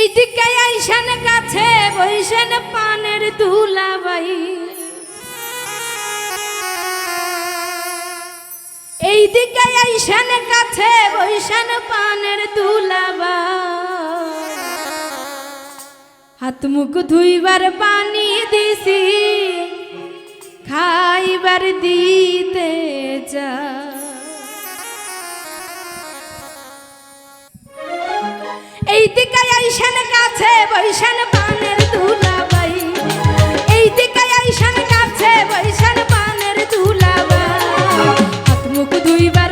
এই দিকে আইসান কাছে বৈশান পানের দুলাবাই এই দিকে আইসান কাছে বৈশান পানের দুলাবাই হাত মুখ ধুইবার পানি দিছি, খাইবার দিতে এই দিকে আইসান কাছে বৈশান পানের ধুলা বাই এই দিকে আইসান কাছে বৈশান পানের ধুলা মুখ দুইবার